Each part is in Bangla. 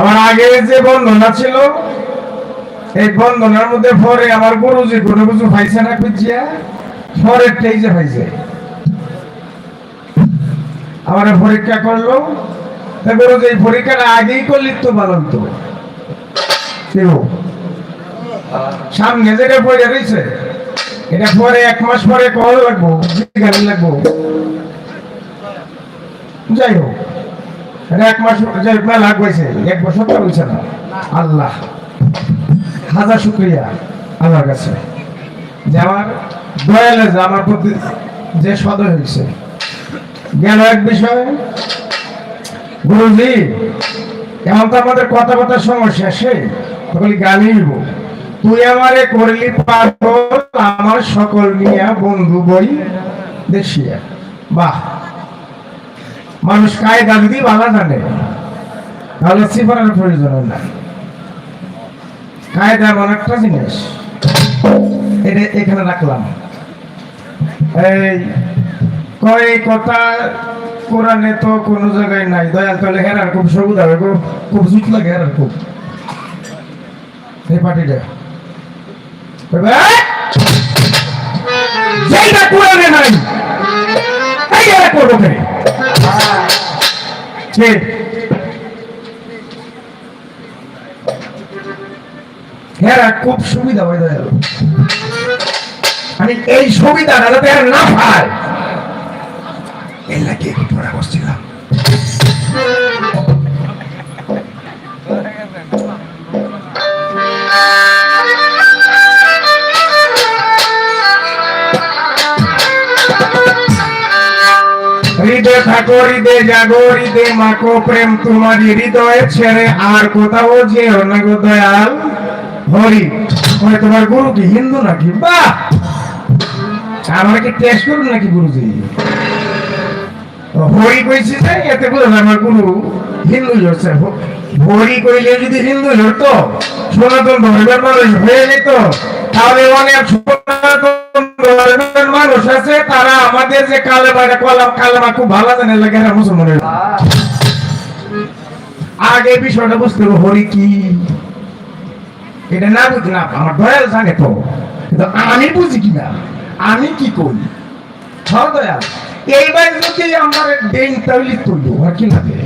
আমার আগে যে বন্ধনা ছিল, এই বন্ধনার মধ্যে পরে আমার গুরুজি কোনো কিছু পাইছে না খুঁজিয়া পরের যে পাইছে। আমার পরীক্ষা করল গুরুজি এই পরীক্ষাটা আগেই করলি তো ভালো তো। সামনে যেটা পড়ে রয়েছে, এটা পরে এক মাস পরে কল লাগবো লাগবো। যাই হোক এক মাস হয়েছে এক বছর তো হয়েছে না। আল্লাহ, হাজার শুক্রিয়া আমার কাছে। যে আমার আমার প্রতি যে সদয় হয়েছে এক বিষয়, গুরুজি, এমন তো আমাদের কথা কথা সমস্যা সে বলি, গালি দিব। তুই আমারে করলি পাগল, আমার সকল মিয়া বন্ধু বই দেশিয়া। বাহ মানুষ কায়দা যদি ভালো জানে। তাহলে সিফারের প্রয়োজন নাই। কায়দা এমন একটা জিনিস এটা এখানে রাখলাম। এই কয় কথা কোরআনে তো কোনো জায়গায় নাই। দয়াল তাহলে হেরার খুব সবুজ হবে খুব জুত লাগে খুব। এই পার্টিটা। বলবে, "এই! যেইটা কোরআনে নাই এরা করব কে?" কে? হেরা খুব সুবিধা হয়ে যায় মানে এই সুবিধাটা যাতে আর না পায় এই লাগে একটু পড়া বসছিলাম হৃদয় থাকো হৃদয় জাগো হৃদয় মাখো প্রেম তোমারই হৃদয়ে ছেড়ে আর কোথাও যেও না গো দয়াল হরি। মানে তোমার গুরু কি হিন্দু নাকি? বাহ! আমার কি টেস্ট করুন নাকি গুরুজি? হরি কইছি যে, এতে বলে আমার গুরু হিন্দু হরি কইলে যদি হিন্দু হতো সনাতন ধর্মের মানুষ হয়ে যেত, তাহলে অনেক সনাতন ধর্মের মানুষ আছে, তারা আমাদের যে কালেমা কলাম, কালেমা খুব ভালো জানে, লাগে এরা মুসলমানের। আগে বিষয়টা বুঝতে হবে, হরি কি? এটা না বুঝলাম আমার দয়াল জানে তো। কিন্তু আমি বুঝি কিনা আমি কি করি? হ্যাঁ দয়াল। এইবার যদি আমার দেন তাহলে তুলব আর কি লাগে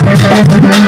I'm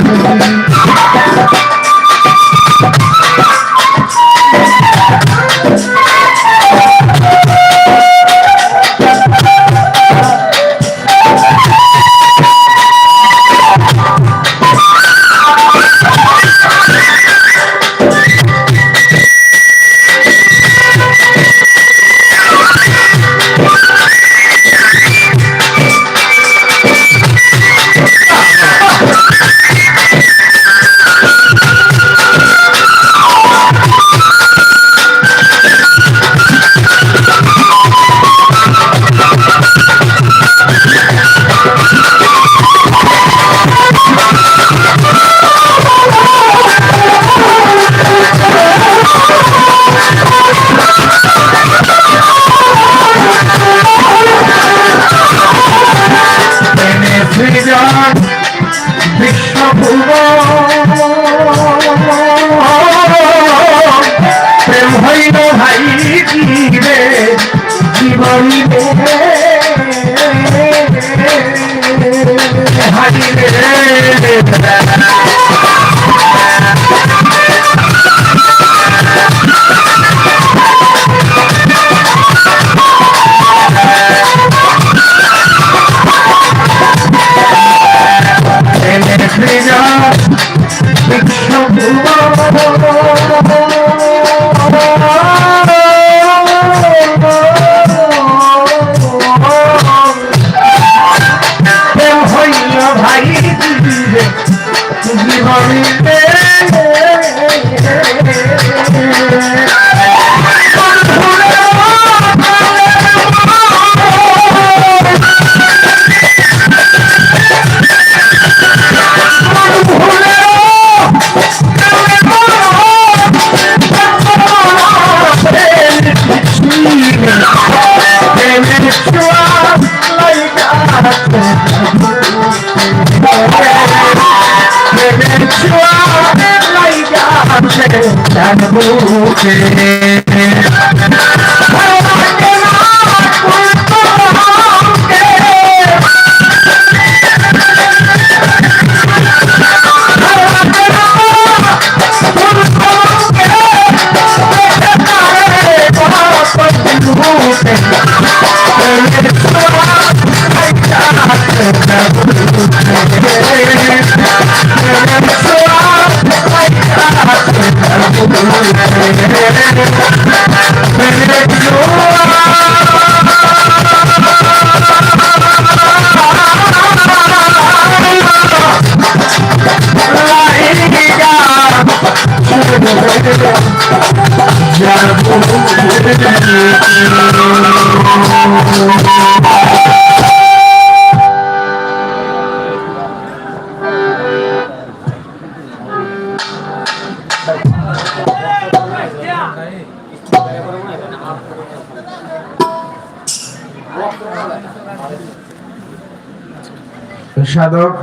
সাধক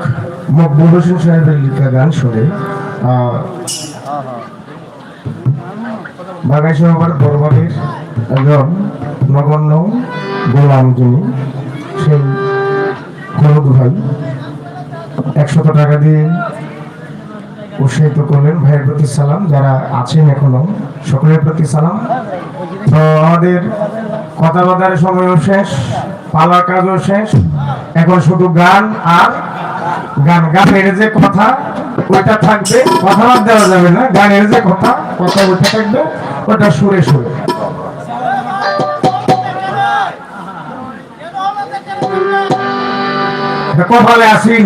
মকবুল হোসেন সাহেবের লেখা গান শুনে বাগাই সভার একজন নগণ্য গোলাম যিনি, সেই হলুদ ভাই। একশত টাকা দিয়ে উৎসাহিত করলেন ভাইয়ের প্রতি সালাম, যারা আছেন এখনও, সকলের প্রতি সালাম। তো আমাদের কথাবার্তার সময়ও শেষ, পালার কাজও শেষ, এখন শুধু গান আর গান। গানের যে কথা, ওইটা থাকবে, কথা দেওয়া যাবে না, গানের যে কথা কথা ওইটা থাকবে। ওটা সুরে সুরে। কপালে আসিন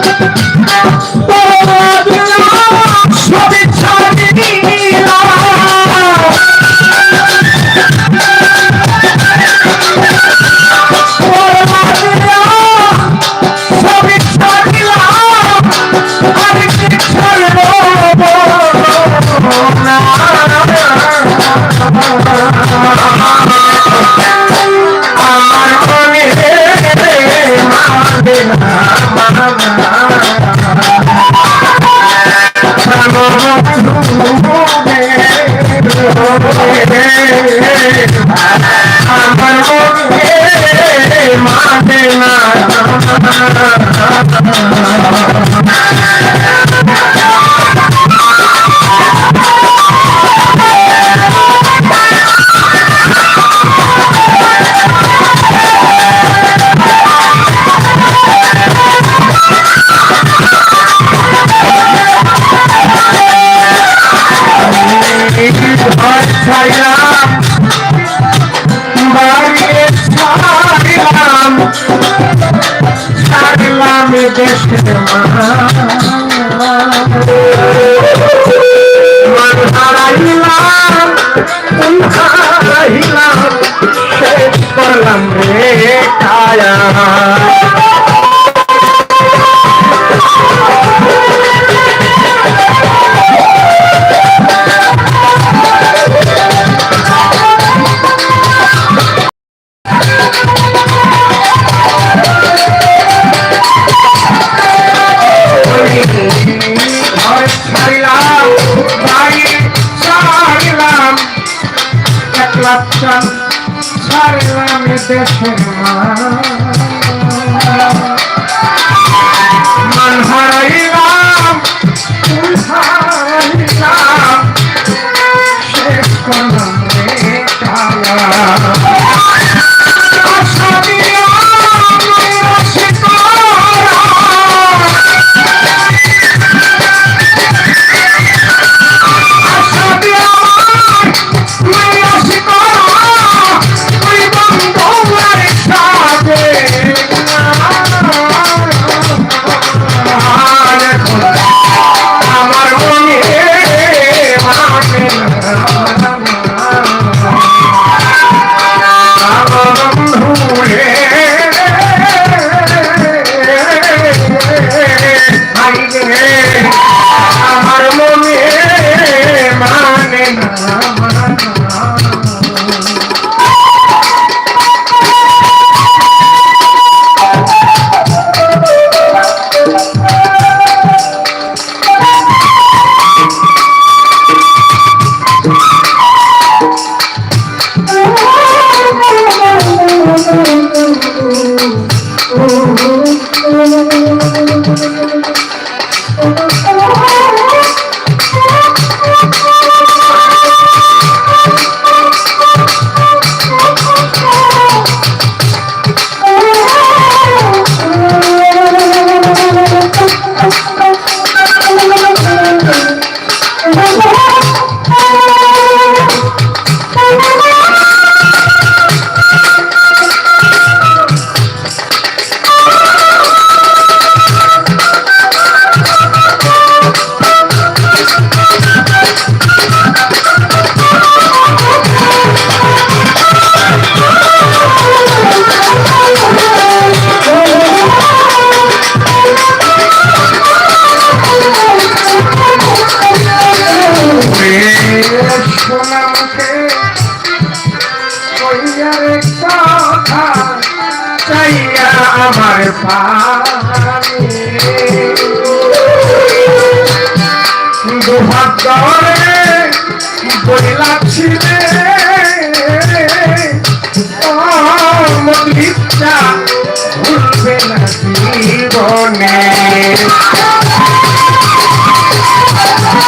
Thank you. দেশের হারাইলাম হারাইলাম শেষ করলাম রে কায়া। চাল ছাড়িলাম দেশের মান আমার দুহাত বইলাছিলে মল্লিকটা ভুলবে না জীবনে।